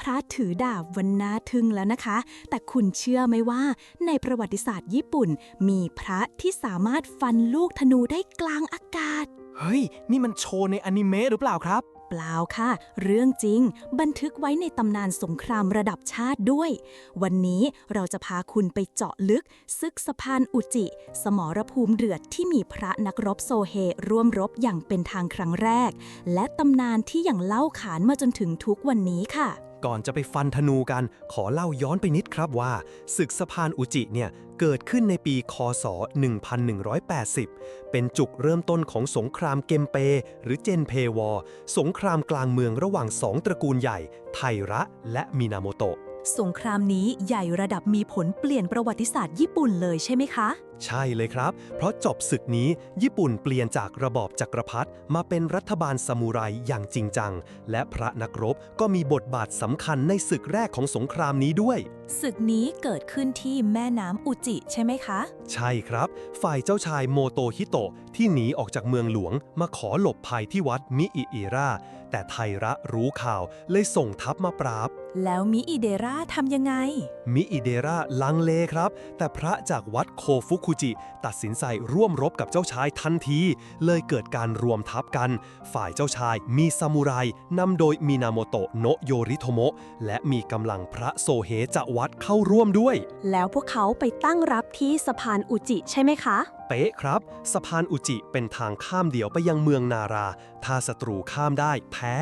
พระถือดาบวันน่าทึ่งแล้วนะคะ แต่คุณเชื่อไหมว่า ในประวัติศาสตร์ญี่ปุ่น มีพระที่สามารถฟันลูกธนูได้กลางอากาศ เฮ้ย นี่มันโชว์ในอนิเมะหรือเปล่าครับ เปล่าค่ะ เรื่องจริง บันทึกไว้ในตำนานสงครามระดับชาติด้วย วันนี้เราจะพาคุณไปเจาะลึก ซึกสะพานอุจิ สมรภูมิเดือดที่มีพระนักรบโซเฮร่วมรบอย่างเป็นทางครั้งแรก และตำนานที่ยังเล่าขานมาจนถึงทุกวันนี้ค่ะ ก่อนจะไปฟันธนูกัน ขอเล่าย้อนไปนิดครับว่า ศึกสะพานอุจิเนี่ย เกิดขึ้นในปีคศ 1180 เป็นจุดเริ่มต้นของสงครามเกมเป หรือเจนเพวอร์สงครามกลางเมืองระหว่างสองตระกูลใหญ่ ไทระและมินาโมโตะสงครามนี้ใหญ่ระดับมีผลเปลี่ยนประวัติศาสตร์ญี่ปุ่นเลยใช่ไหมคะใช่เลยครับ เพราะจบศึกนี้ ญี่ปุ่นเปลี่ยนจากระบอบจักรพรรดิมาเป็นรัฐบาลซามูไรอย่างจริงจัง และพระนักรบก็มีบทบาทสำคัญในศึกแรกของสงครามนี้ด้วย ศึกนี้เกิดขึ้นที่แม่น้ำอุจิใช่ไหมคะ ใช่ครับ ฝ่ายเจ้าชายโมโตฮิโตะที่หนีออกจากเมืองหลวง มาขอหลบภัยที่วัดมิอิอิรา แต่ไทระรู้ข่าวเลยส่งทัพมาปราบแล้วมิอิเดราทำยังไง มิอิเดราลังเลครับ แต่พระจากวัดโคฟุคุจิ ตัดสินใจร่วมรบกับเจ้าชายทันที เลยเกิดการรวมทัพกัน ฝ่ายเจ้าชายมีซามูไรนำโดยมินาโมโตะโนโยริโทโมะและมีกำลังพระโซเฮจะวัดเข้าร่วมด้วย แล้วพวกเขาไปตั้งรับที่สะพานอุจิใช่ไหมคะเป๊ะครับ สะพานอุจิเป็นทางข้ามเดียวไปยังเมืองนารา ถ้าศัตรูข้ามได้แพ้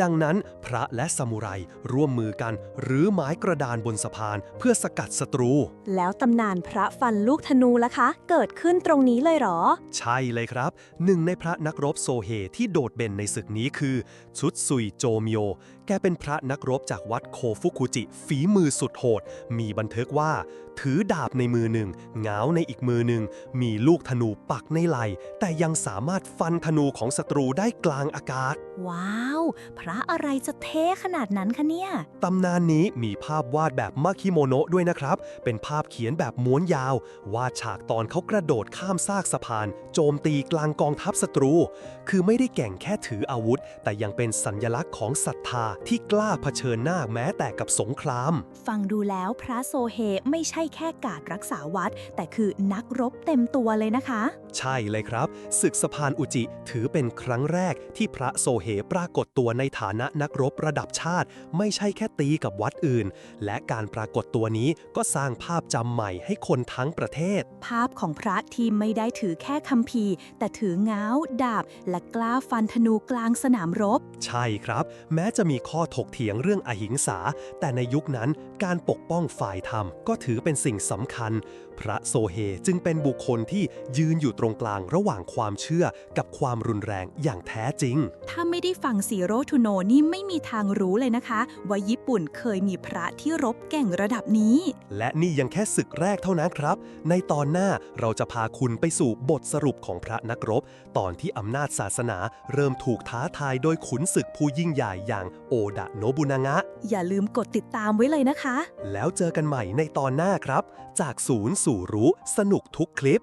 ดังนั้นพระและซามูไรร่วมมือกันหรือไม้กระดานบนสะพานเพื่อสกัดศัตรู แล้วตำนานพระฟันลูกธนูล่ะคะ เกิดขึ้นตรงนี้เลยเหรอ ใช่เลยครับ หนึ่งในพระนักรบโซเฮที่โดดเด่นในศึกนี้คือชุดซุยโจมิโอแกเป็นพระนักรบจากวัดโคฟุคุจิ ฝีมือสุดโหด มีบันทึกว่า ถือดาบในมือหนึ่งเหงาในอีกมือหนึ่ง มีลูกธนูปักในไหล แต่ยังสามารถฟันธนูของศัตรูได้กลางอากาศ ว้าว พระอะไรจะเท่ขนาดนั้นคะเนี่ย ตำนานนี้มีภาพวาดแบบมาคิโมโนะด้วยนะครับ เป็นภาพเขียนแบบม้วนยาว วาดฉากตอนเขากระโดดข้ามซากสะพาน โจมตีกลางกองทัพศัตรู คือไม่ได้แก่งแค่ถืออาวุธ แต่ยังเป็นสัญญลักษณ์ของศรัทธาที่กล้าเผชิญหน้าแม้แต่กับสงคราม ฟังดูแล้วพระโซเฮไม่ใช่แค่การรักษาวัด แต่คือนักรบเต็มตัวเลยนะคะ ใช่เลยครับ ศึกสะพานอุจิถือเป็นครั้งแรกที่พระโซเฮปรากฏตัวในฐานะนักรบระดับชาติ ไม่ใช่แค่ตีกับวัดอื่น และการปรากฏตัวนี้ก็สร้างภาพจำใหม่ให้คนทั้งประเทศ ภาพของพระที่ไม่ได้ถือแค่คัมภีร์ แต่ถือง้าว ดาบ และกล้าฟันธนูกลางสนามรบ ใช่ครับ แม้จะมีข้อถกเถียงเรื่องอหิงสา แต่ในยุคนั้นการปกป้องฝ่ายธรรมก็ถือเป็นสิ่งสำคัญ พระโซเฮจึงเป็นบุคคลที่ยืนอยู่ตรงกลางระหว่างความเชื่อกับความรุนแรงอย่างแท้จริง ถ้าไม่ได้ฟังซีโร่ทูโนนี่ไม่มีทางรู้เลยนะคะ ว่าญี่ปุ่นเคยมีพระที่รบเก่งระดับนี้ และนี่ยังแค่ศึกแรกเท่านั้นครับ ในตอนหน้าเราจะพาคุณไปสู่บทสรุปของพระนักรบ ตอนที่อำนาจศาสนา เริ่มถูกท้าทายโดยขุนศึกผู้ยิ่งใหญ่อย่างโอดะโนบุนางะ อย่าลืมกดติดตามไว้เลยนะคะ แล้วเจอกันใหม่ในตอนหน้าครับ จากศูนย์สู่รู้สนุกทุกคลิป